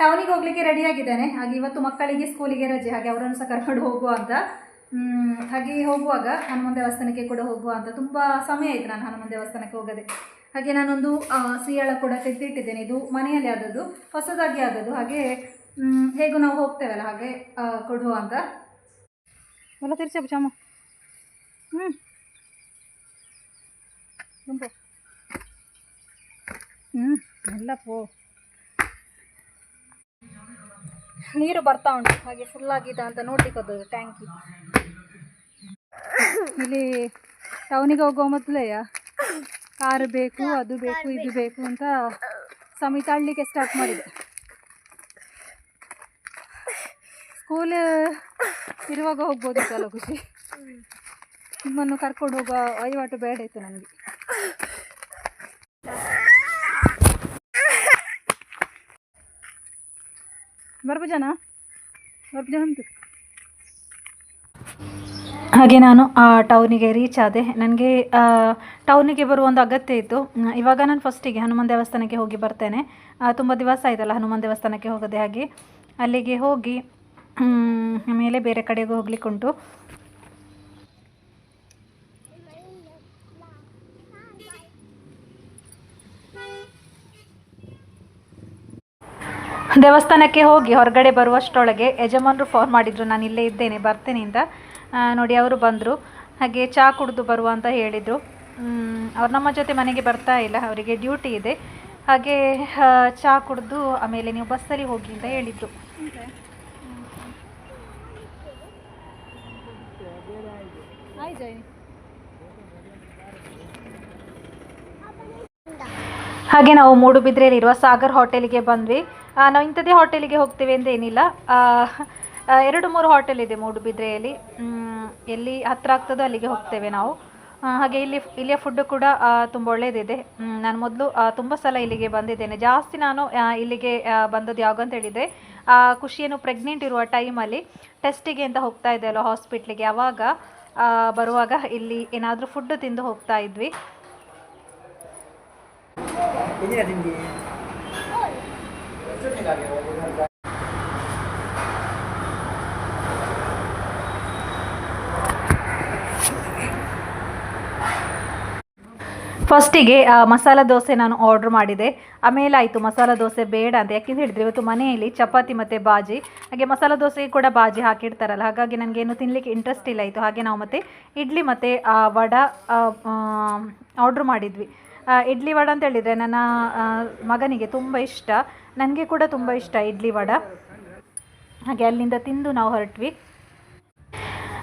ಟೌನಿಗೆ ಹೋಗ್ಲಿಕ್ಕೆ ರೆಡಿ ಆಗಿದ್ದಾನೆ. ಹಾಗೆ ಇವತ್ತು ಮಕ್ಕಳಿಗೆ ಸ್ಕೂಲಿಗೆ ರಜೆ. ಹಾಗೆ ಅವರನ್ನು ಸಹ ಕರ್ಕೊಂಡು ಹೋಗುವ ಅಂತ. ಹಾಗೆ ಹೋಗುವಾಗ ಹನುಮನ್ ದೇವಸ್ಥಾನಕ್ಕೆ ಕೂಡ ಹೋಗುವ ಅಂತ. ತುಂಬ ಸಮಯ ಆಯಿತು ನಾನು ಹನುಮನ್ ದೇವಸ್ಥಾನಕ್ಕೆ ಹೋಗದೆ. ಹಾಗೆ ನಾನೊಂದು ಸಿಯಾಳ ಕೂಡ ತೆಗೆದಿಟ್ಟಿದ್ದೇನೆ. ಇದು ಮನೆಯಲ್ಲಿ ಆದದ್ದು, ಹೊಸದಾಗಿ ಆದದ್ದು. ಹಾಗೆ ಹೇಗೂ ನಾವು ಹೋಗ್ತೇವಲ್ಲ, ಹಾಗೆ ಕೊಡುವ ಅಂತ. ಎಲ್ಲ ತಿರ್ಚಪ್ಪ ಚಾಮ. ಹ್ಞೂ ಹ್ಞೂ ಎಲ್ಲ ನೀರು ಬರ್ತಾ ಉಂಟು, ಹಾಗೆ ಫುಲ್ ಆಗಿದೆ ಅಂತ ನೋಡ್ಲಿಕ್ಕೆ ಹೋದದ್ದು ಟ್ಯಾಂಕಿ ಇಲ್ಲಿ ಟೌನಿಗೆ ಹೋಗೋ ಮೊದಲೆಯ ಕಾರ್ ಬೇಕು, ಅದು ಬೇಕು, ಇದು ಬೇಕು ಅಂತ ಸಮೇತ ಸ್ಟಾರ್ಟ್ ಮಾಡಿದೆ. ಸ್ಕೂಲ್ ಇರುವಾಗ ಹೋಗ್ಬೋದಿತ್ತಲ್ಲ ಖುಷಿ. ನಿಮ್ಮನ್ನು ಕರ್ಕೊಂಡು ಹೋಗೋ ವಹಿವಾಟು ಬೇಡ ಇತ್ತು ನನಗೆ. ಬರ್ಬ ಜನ ಹಾಗೆ ನಾನು ಆ ಟೌನಿಗೆ ರೀಚ್ ಆದೆ. ನನಗೆ ಟೌನಿಗೆ ಬರುವ ಒಂದು ಅಗತ್ಯ ಇತ್ತು. ಇವಾಗ ನಾನು ಫಸ್ಟಿಗೆ ಹನುಮಾನ್ ದೇವಸ್ಥಾನಕ್ಕೆ ಹೋಗಿ ಬರ್ತೇನೆ. ತುಂಬ ದಿವಸ ಆಯ್ತಲ್ಲ ಹನುಮಾನ್ ದೇವಸ್ಥಾನಕ್ಕೆ ಹೋಗದೆ ಹಾಗೆ. ಅಲ್ಲಿಗೆ ಹೋಗಿ ಮೇಲೆ ಬೇರೆ ಕಡೆಗೂ ಹೋಗ್ಲಿಕ್ಕುಂಟು. ದೇವಸ್ಥಾನಕ್ಕೆ ಹೋಗಿ ಹೊರಗಡೆ ಬರುವಷ್ಟರೊಳಗೆ ಯಜಮಾನರು ಫೋನ್ ಮಾಡಿದರು. ನಾನು ಇಲ್ಲೇ ಇದ್ದೇನೆ, ಬರ್ತೇನೆ ಅಂತ. ನೋಡಿ ಅವರು ಬಂದರು. ಹಾಗೆ ಚಹಾ ಕುಡಿದು ಬರುವ ಅಂತ ಹೇಳಿದರು. ಅವ್ರು ನಮ್ಮ ಜೊತೆ ಮನೆಗೆ ಬರ್ತಾ ಇಲ್ಲ, ಅವರಿಗೆ ಡ್ಯೂಟಿ ಇದೆ. ಹಾಗೆ ಚಹಾ ಕುಡಿದು ಆಮೇಲೆ ನೀವು ಬಸ್ಸಲ್ಲಿ ಹೋಗಿ ಅಂತ ಹೇಳಿದರು. ಹಾಗೆ ನಾವು ಮೂಡುಬಿದ್ರೆಯಲ್ಲಿರುವ ಸಾಗರ್ ಹೋಟೆಲಿಗೆ ಬಂದ್ವಿ. ನಾವು ಇಂಥದ್ದೇ ಹೋಟೆಲಿಗೆ ಹೋಗ್ತೇವೆ ಅಂತ ಏನಿಲ್ಲ. ಎರಡು ಮೂರು ಹೋಟೆಲ್ ಇದೆ ಮೂಡುಬಿದ್ರೆಯಲ್ಲಿ ಎಲ್ಲಿ ಹತ್ತಿರ ಆಗ್ತದೋ ಅಲ್ಲಿಗೆ ಹೋಗ್ತೇವೆ ನಾವು. ಹಾಗೆ ಇಲ್ಲಿ, ಇಲ್ಲಿಯ ಫುಡ್ ಕೂಡ ತುಂಬ ಒಳ್ಳೆಯದಿದೆ ನಾನು ಮೊದಲು ತುಂಬ ಸಲ ಇಲ್ಲಿಗೆ ಬಂದಿದ್ದೇನೆ. ಜಾಸ್ತಿ ನಾನು ಇಲ್ಲಿಗೆ ಬಂದದ್ದು ಯಾವಾಗ ಅಂತ ಹೇಳಿದರೆ ಖುಷಿಯನ್ನು ಪ್ರೆಗ್ನೆಂಟ್ ಇರುವ ಟೈಮಲ್ಲಿ ಟೆಸ್ಟಿಗೆ ಅಂತ ಹೋಗ್ತಾ ಇದ್ದೆ ಅಲ್ಲ ಹಾಸ್ಪಿಟ್ಲಿಗೆ ಆವಾಗ ಬರುವಾಗ ಇಲ್ಲಿ ಏನಾದರೂ ಫುಡ್ ತಿಂದು ಹೋಗ್ತಾ ಇದ್ವಿ. ಫಸ್ಟಿಗೆ ಮಸಾಲ ದೋಸೆ ನಾನು ಆರ್ಡ್ರ್ ಮಾಡಿದೆ. ಆಮೇಲೆ ಆಯಿತು, ಮಸಾಲ ದೋಸೆ ಬೇಡ ಅಂತ. ಯಾಕೆಂತ ಹೇಳಿದರೆ ಇವತ್ತು ಮನೆಯಲ್ಲಿ ಚಪಾತಿ ಮತ್ತು ಬಾಜಿ. ಹಾಗೆ ಮಸಾಲ ದೋಸೆಗೆ ಕೂಡ ಬಾಜಿ ಹಾಕಿರ್ತಾರಲ್ಲ, ಹಾಗಾಗಿ ನನಗೇನು ತಿನ್ನಲಿಕ್ಕೆ ಇಂಟ್ರೆಸ್ಟ್ ಇಲ್ಲ ಆಯಿತು. ಹಾಗೆ ನಾವು ಮತ್ತೆ ಇಡ್ಲಿ ಮತ್ತು ವಡ ಆರ್ಡ್ರ್ ಮಾಡಿದ್ವಿ. ಇಡ್ಲಿ ವಡ ಅಂತ ಹೇಳಿದರೆ ನನ್ನ ಮಗನಿಗೆ ತುಂಬ ಇಷ್ಟ. ನನಗೆ ಕೂಡ ತುಂಬ ಇಷ್ಟ ಇಡ್ಲಿ ವಡ. ಹಾಗೆ ಅಲ್ಲಿಂದ ತಿಂದು ನಾವು ಹೊರಟ್ವಿ.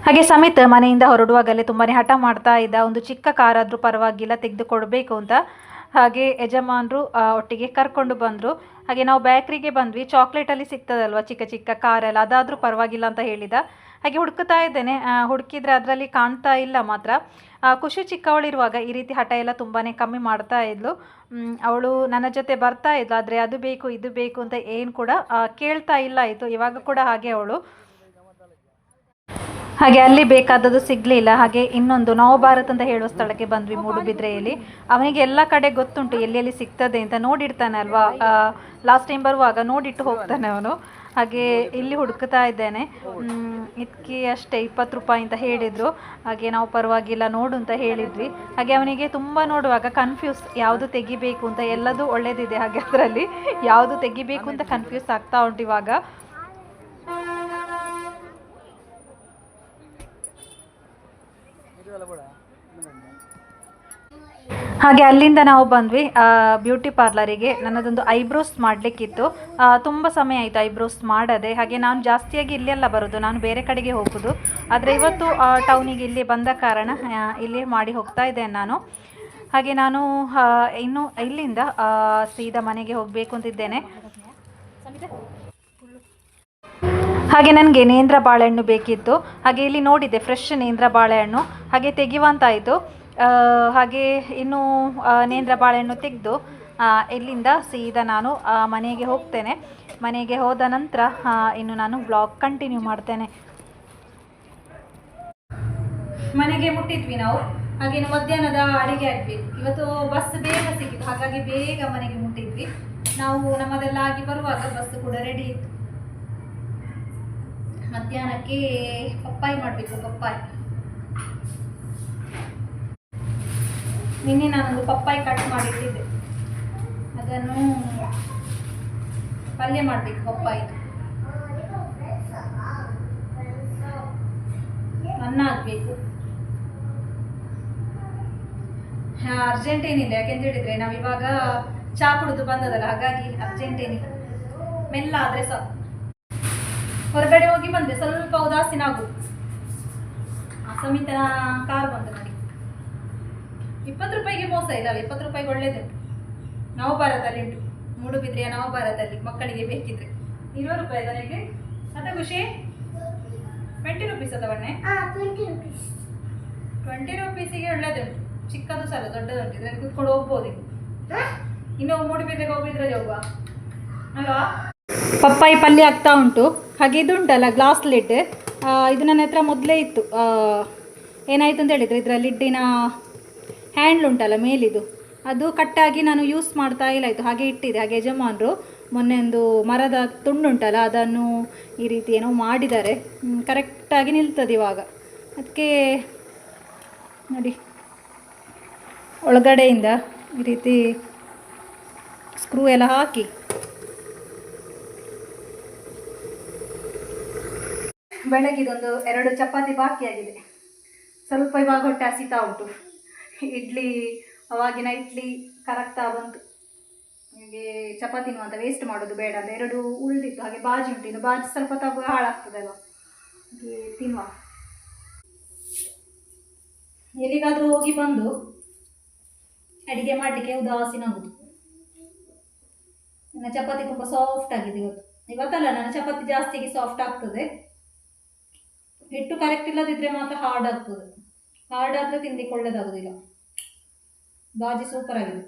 ಹಾಗೆ ಸಮೇತ ಮನೆಯಿಂದ ಹೊರಡುವಾಗಲೇ ತುಂಬಾ ಹಠ ಮಾಡ್ತಾ ಇದ್ದ. ಒಂದು ಚಿಕ್ಕ ಕಾರಾದರೂ ಪರವಾಗಿಲ್ಲ, ತೆಗೆದುಕೊಡ್ಬೇಕು ಅಂತ. ಹಾಗೆ ಯಜಮಾನರು ಒಟ್ಟಿಗೆ ಕರ್ಕೊಂಡು ಬಂದರು. ಹಾಗೆ ನಾವು ಬೇಕ್ರಿಗೆ ಬಂದ್ವಿ. ಚಾಕ್ಲೇಟಲ್ಲಿ ಸಿಗ್ತದಲ್ವ ಚಿಕ್ಕ ಚಿಕ್ಕ ಕಾರೆಲ್ಲ ಅದಾದರೂ ಪರವಾಗಿಲ್ಲ ಅಂತ ಹೇಳಿದ. ಹಾಗೆ ಹುಡುಕ್ತಾ ಇದ್ದೇನೆ. ಹುಡುಕಿದ್ರೆ ಅದರಲ್ಲಿ ಕಾಣ್ತಾ ಇಲ್ಲ ಮಾತ್ರ. ಖುಷಿ ಚಿಕ್ಕವಳಿರುವಾಗ ಈ ರೀತಿ ಹಠ ಎಲ್ಲ ತುಂಬಾ ಕಮ್ಮಿ ಮಾಡ್ತಾ ಇದ್ಲು. ಅವಳು ನನ್ನ ಜೊತೆ ಬರ್ತಾ ಇದ್ಲು. ಆದರೆ ಅದು ಬೇಕು, ಇದು ಬೇಕು ಅಂತ ಏನು ಕೂಡ ಕೇಳ್ತಾ ಇಲ್ಲ ಆಯಿತು. ಇವಾಗ ಕೂಡ ಹಾಗೆ ಅವಳು. ಹಾಗೆ ಅಲ್ಲಿ ಬೇಕಾದದ್ದು ಸಿಗಲಿಲ್ಲ ಹಾಗೆ ಇನ್ನೊಂದು ನವ ಭಾರತ್ ಅಂತ ಹೇಳುವ ಸ್ಥಳಕ್ಕೆ ಬಂದ್ವಿ ಮೂಡುಬಿದ್ರೆಯಲ್ಲಿ ಅವನಿಗೆ ಎಲ್ಲ ಕಡೆ ಗೊತ್ತುಂಟು ಎಲ್ಲೆಲ್ಲಿ ಸಿಗ್ತದೆ ಅಂತ ನೋಡಿರ್ತಾನೆ ಅಲ್ವಾ? ಲಾಸ್ಟ್ ಟೈಮ್ ಬರುವಾಗ ನೋಡಿಟ್ಟು ಹೋಗ್ತಾನೆ ಅವನು. ಹಾಗೆ ಇಲ್ಲಿ ಹುಡುಕ್ತಾ ಇದ್ದೇನೆ. ಇದಕ್ಕೆ ಅಷ್ಟೇ ಇಪ್ಪತ್ತು ರೂಪಾಯಿ ಅಂತ ಹೇಳಿದರು. ಹಾಗೆ ನಾವು ಪರವಾಗಿಲ್ಲ ನೋಡು ಅಂತ ಹೇಳಿದ್ವಿ. ಹಾಗೆ ಅವನಿಗೆ ತುಂಬ ನೋಡುವಾಗ ಕನ್ಫ್ಯೂಸ್ ಯಾವುದು ತೆಗಿಬೇಕು ಅಂತ ಎಲ್ಲದೂ ಒಳ್ಳೇದಿದೆ. ಹಾಗೆ ಅದರಲ್ಲಿ ಯಾವುದು ತೆಗಿಬೇಕು ಅಂತ ಕನ್ಫ್ಯೂಸ್ ಆಗ್ತಾ ಉಂಟು ಇವಾಗ. ಹಾಗೆ ಅಲ್ಲಿಂದ ನಾವು ಬಂದ್ವಿ. ಬ್ಯೂಟಿ ಪಾರ್ಲರಿಗೆ. ನನ್ನದೊಂದು ಐಬ್ರೋಸ್ ಮಾಡಲಿಕ್ಕಿತ್ತು. ತುಂಬ ಸಮಯ ಆಯಿತು ಐಬ್ರೋಸ್ ಮಾಡದೆ. ಹಾಗೆ ನಾನು ಜಾಸ್ತಿಯಾಗಿ ಇಲ್ಲೆಲ್ಲ ಬರೋದು ನಾನು ಬೇರೆ ಕಡೆಗೆ ಹೋಗೋದು. ಆದರೆ ಇವತ್ತು ಟೌನಿಗೆ ಇಲ್ಲಿ ಬಂದ ಕಾರಣ ಇಲ್ಲಿ ಮಾಡಿ ಹೋಗ್ತಾ ಇದ್ದೇನೆ ನಾನು. ಹಾಗೆ ನಾನು ಇನ್ನು ಇಲ್ಲಿಂದ ಸೀದಾ ಮನೆಗೆ ಹೋಗಬೇಕು ಅಂತಿದ್ದೇನೆ ಹಾಗೆ ನನಗೆ ನೇಂದ್ರ ಬಾಳೆಹಣ್ಣು ಬೇಕಿತ್ತು. ಹಾಗೆ ಇಲ್ಲಿ ನೋಡಿದೆ ಫ್ರೆಶ್ ನೇಂದ್ರ ಬಾಳೆಹಣ್ಣು. ಹಾಗೆ ತೆಗೆಯುವಂತಾಯಿತು ಹಾಗೆ ಇನ್ನು ನೇಂದ್ರ ಬಾಳೆಹಣ್ಣು ತೆಗೆದು ಇಲ್ಲಿಂದ ಸೀದಾ ನಾನು ಮನೆಗೆ ಹೋಗ್ತೇನೆ. ಮನೆಗೆ ಹೋದ ನಂತರ ಇನ್ನು ನಾನು ಬ್ಲಾಗ್ ಕಂಟಿನ್ಯೂ ಮಾಡ್ತೇನೆ. ಮನೆಗೆ ಮುಟ್ಟಿದ್ವಿ ನಾವು. ಹಾಗೆ ಮಧ್ಯಾಹ್ನದ ಅಡಿಗೆ ಆಗ್ವಿ ಇವತ್ತು ಬಸ್ ಬೇಗ ಸಿಕ್ಕಿತ್ತು ಹಾಗಾಗಿ ಬೇಗ ಮನೆಗೆ ಮುಟ್ಟಿದ್ವಿ. ನಾವು ನಮ್ಮದೆಲ್ಲ ಆಗಿ ಬರುವಾಗ ಬಸ್ ಕೂಡ ರೆಡಿ ಇತ್ತು. ಮಧ್ಯಾಹ್ನಕ್ಕೆ ಪಪ್ಪಾಯಿ ಮಾಡಬೇಕು, ಪಪ್ಪಾಯಿ. ನಿನ್ನೆ ನಾನೊಂದು ಪಪ್ಪಾಯಿ ಕಟ್ ಮಾಡಿಟ್ಟಿದ್ದೆ. ಅದನ್ನು ಪಲ್ಯ ಮಾಡಬೇಕು, ಪಪ್ಪಾಯಿ. ಅನ್ನ ಆಗಬೇಕು ಅರ್ಜೆಂಟ್ ಏನಿಲ್ಲ ಯಾಕೆಂತ ಹೇಳಿದ್ರೆ ನಾವು ಇವಾಗ ಚಾ ಕುಡಿದು ಬಂದದಲ್ಲ, ಹಾಗಾಗಿ ಅರ್ಜೆಂಟ್ ಏನಿಲ್ಲ ಮೆಲ್ಲ ಆದರೆ ಸಾಕು. ಹೊರಗಡೆ ಹೋಗಿ ಬಂದೆ ಸ್ವಲ್ಪ ಉದಾಸೀನ ಆಗು. ಸಮಿತನ ಕಾರ್ ಬಂತು ನೋಡಿ. ಇಪ್ಪತ್ತು ರೂಪಾಯಿಗೆ ಮೋಸ ಇಲ್ಲ ಇಪ್ಪತ್ತು ರೂಪಾಯಿಗೆ ಒಳ್ಳೇದುಂಟು. ನವಭಾರತದಲ್ಲಿ ಉಂಟು ಮೂಡುಬಿದ್ರೆಯ ನವಭಾರತದಲ್ಲಿ ಮಕ್ಕಳಿಗೆ ಬೇಕಿದ್ರೆ. ಇರೋ ರೂಪಾಯಿ ನನಗೆ? ಅದ ಖುಷಿ? ಟ್ವೆಂಟಿ ರುಪೀಸ್ ಅದವಣ್ಣೆ ಟ್ವೆಂಟಿ ರುಪೀಸಿಗೆ ಒಳ್ಳೇದುಂಟು. ಚಿಕ್ಕದು ಸಲ ದೊಡ್ಡದುಂಟು. ಇದರಲ್ಲಿ ಕುತ್ಕೊಂಡು ಹೋಗ್ಬೋದು. ಇನ್ನು. ಮೂಡುಬಿದ್ರೆಗೆ ಹೋಗಿದ್ರೆ ಹೋಗುವ ಅಲ್ವಾ? ಪಪ್ಪಾಯಿ ಪಲ್ಯ ಆಗ್ತಾ ಉಂಟು. ಹಾಗೆ ಇದು ಉಂಟಲ್ಲ ಗ್ಲಾಸ್ ಲಿಡ್ ಇದು ನನ್ನ ಹತ್ರ ಮೊದಲೇ ಇತ್ತು. ಏನಾಯಿತು ಏನಾಯ್ತು ಅಂತ ಹೇಳಿದರೆ ಇದರ ಲಿಡ್ಡಿನ ಹ್ಯಾಂಡ್ಲ್ ಉಂಟಲ್ಲ ಮೇಲಿದು. ಅದು ಕಟ್ಟಾಗಿ ನಾನು ಯೂಸ್ ಮಾಡ್ತಾ ಇಲ್ಲ ಇತ್ತು ಹಾಗೆ ಇಟ್ಟಿದೆ, ಹಾಗೆ ಯಜಮಾನರು. ಮೊನ್ನೆ ಒಂದು ಮರದ ತುಂಡುಂಟಲ್ಲ, ಅದನ್ನು ಈ ರೀತಿ ಏನೋ ಮಾಡಿದ್ದಾರೆ. ಕರೆಕ್ಟಾಗಿ ನಿಲ್ತದೆ ಇವಾಗ. ಅದಕ್ಕೆ ನೋಡಿ, ಒಳಗಡೆಯಿಂದ ಈ ರೀತಿ ಸ್ಕ್ರೂ ಎಲ್ಲ ಹಾಕಿ. ಬೆಳಗಿದೊಂದು ಎರಡು ಚಪಾತಿ ಬಾಕಿ ಆಗಿದೆ ಸ್ವಲ್ಪ ಇವಾಗ ಹೊಟ್ಟೆ ಹಸಿತಾ ಉಂಟು. ಇಡ್ಲಿ, ಅವಾಗಿನ ಇಡ್ಲಿ ಕರಗ್ತಾ ಬಂತು. ಹಾಗೆ ಚಪಾತಿನೂ ಅಂತ ವೇಸ್ಟ್ ಮಾಡೋದು ಬೇಡ ಅಂತ ಎರಡು ಉಳಿದಿತ್ತು. ಹಾಗೆ ಬಾಜಿ ಉಂಟು. ಇನ್ನು ಬಾಜಿ ಸ್ವಲ್ಪ ತಗೋ ಹಾಳಾಗ್ತದಲ್ಲ ಹಾಗೆ ತಿನ್ನುವ. ಎಲ್ಲಿಗಾದರೂ ಹೋಗಿ ಬಂದು ಅಡಿಗೆ ಮಾಡಲಿಕ್ಕೆ ಉದಾಸೀನ ನನ್ನ ಚಪಾತಿ ತುಂಬ ಸಾಫ್ಟ್ ಆಗಿದೆ ಇವತ್ತು. ಇವತ್ತಲ್ಲ, ನನ್ನ ಚಪಾತಿ ಜಾಸ್ತಿಗೆ ಸಾಫ್ಟ್ ಆಗ್ತದೆ. ಹಿಟ್ಟು ಕರೆಕ್ಟ್ ಇಲ್ಲದಿದ್ರೆ ಮಾತ್ರ ಹಾರ್ಡ್ ಆಗ್ತದೆ. ಹಾರ್ಡ್ ಆದರೆ ಒಳ್ಳೇದಾಗೋದಿಲ್ಲ ಬಾಜಿ ಸೂಪರ್ ಆಗಿದೆ.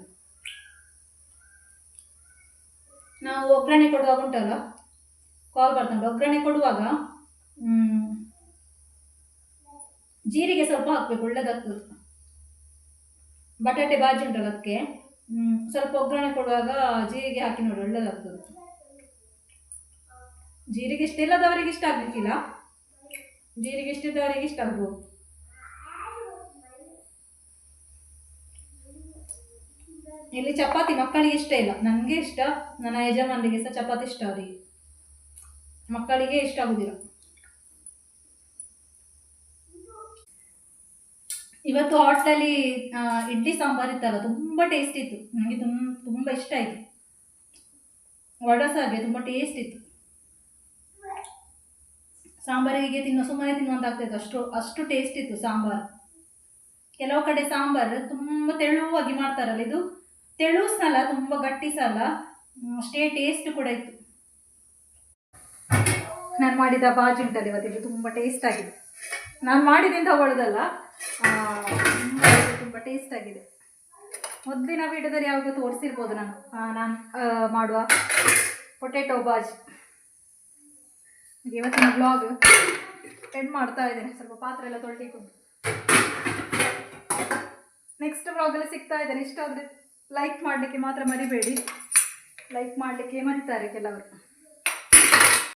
ನಾವು ಒಗ್ಗರಣೆ ಕೊಡುವಾಗ ಉಂಟಲ್ಲ? ಕಾಲ್ ಬರ್ತಂಟ ಒಗ್ಗರಣೆ ಕೊಡುವಾಗ ಜೀರಿಗೆ ಸ್ವಲ್ಪ ಹಾಕ್ಬೇಕು, ಒಳ್ಳೇದಾಗ್ತದೆ. ಬಟಾಟೆ ಬಾಜಿ ಉಂಟಲ್ಲ ಅದಕ್ಕೆ ಸ್ವಲ್ಪ ಒಗ್ಗರಣೆ ಕೊಡುವಾಗ ಜೀರಿಗೆ ಹಾಕಿ ನೋಡಿ, ಒಳ್ಳೇದಾಗ್ತದೆ. ಜೀರಿಗೆ ಇಷ್ಟ, ಇಲ್ಲದವರಿಗೆ ಇಷ್ಟ ಆಗ್ಲಿಕ್ಕಿಲ್ಲ. ಜೀರಿಗೆ ಇಷ್ಟ ಇದ್ದವರಿಗೆ ಇಷ್ಟ ಆಗ್ಬೋದು. ಇಲ್ಲಿ ಚಪಾತಿ ಮಕ್ಕಳಿಗೆ ಇಷ್ಟ ಇಲ್ಲ. ನನಗೆ ಇಷ್ಟ, ನನ್ನ ಯಜಮಾನರಿಗೆ ಸಹ ಚಪಾತಿ ಇಷ್ಟ ಅವರಿಗೆ. ಮಕ್ಕಳಿಗೆ ಇಷ್ಟ ಆಗುದಿಲ್ಲ. ಇವತ್ತು ಹಾಟ್ಲಲ್ಲಿ ಇಡ್ಲಿ ಸಾಂಬಾರ್ ಇತ್ತಲ್ಲ, ತುಂಬ ಟೇಸ್ಟ್ ಇತ್ತು. ನನಗೆ ತುಂಬ ತುಂಬ ಇಷ್ಟ ಆಯಿತು. ವಡಸಾಗೆ ತುಂಬ ಟೇಸ್ಟ್ ಇತ್ತು. ಸಾಂಬಾರಿಗೆ ತಿನ್ನೋ ಸುಮ್ಮನೆ ತಿನ್ನುವಂತ ಆಗ್ತಾಯಿತ್ತು ಅಷ್ಟು ಅಷ್ಟು ಟೇಸ್ಟ್ ಇತ್ತು ಸಾಂಬಾರು. ಕೆಲವು ಕಡೆ ಸಾಂಬಾರು ತುಂಬ ತೆಳುವಾಗಿ ಮಾಡ್ತಾರಲ್ಲ ಇದು ತೆಳು ಸಲ ತುಂಬ ಗಟ್ಟಿ ಸಲ ಅಷ್ಟೇ ಟೇಸ್ಟ್ ಕೂಡ ಇತ್ತು. ನಾನು ಮಾಡಿದ ಬಾಜಿ ಉಂಟಲ್ಲ ಇವತ್ತಿದ್ದು ತುಂಬ ಟೇಸ್ಟ್ ಆಗಿದೆ. ನಾನು ಅಂತ ಆ, ತುಂಬ ಟೇಸ್ಟ್ ಆಗಿದೆ. ಮೊದಲಿನ ವೀಡಿಯೋದಲ್ಲಿ ಯಾವಾಗ ತೋರಿಸಿರ್ಬೋದು ನಾನು. ನಾನು ಮಾಡುವ ಪೊಟೆಟೊ ಬಾಜಿ. ಹಾಗೆ ಇವತ್ತಿನ ಬ್ಲಾಗ್ ಎಂಡ್ ಮಾಡ್ತಾ ಇದ್ದೇನೆ. ಸ್ವಲ್ಪ ಪಾತ್ರೆ ಎಲ್ಲ ತೊಳ್ದಿಕೊಂಡು ನೆಕ್ಸ್ಟ್ ಬ್ಲಾಗಲ್ಲಿ ಸಿಗ್ತಾ ಇದ್ದೇನೆ. ಇಷ್ಟ ಆದರೆ ಲೈಕ್ ಮಾಡಲಿಕ್ಕೆ ಮಾತ್ರ ಮರಿಬೇಡಿ. ಲೈಕ್ ಮಾಡಲಿಕ್ಕೆ ಮರಿತಾರೆ ಕೆಲವರು.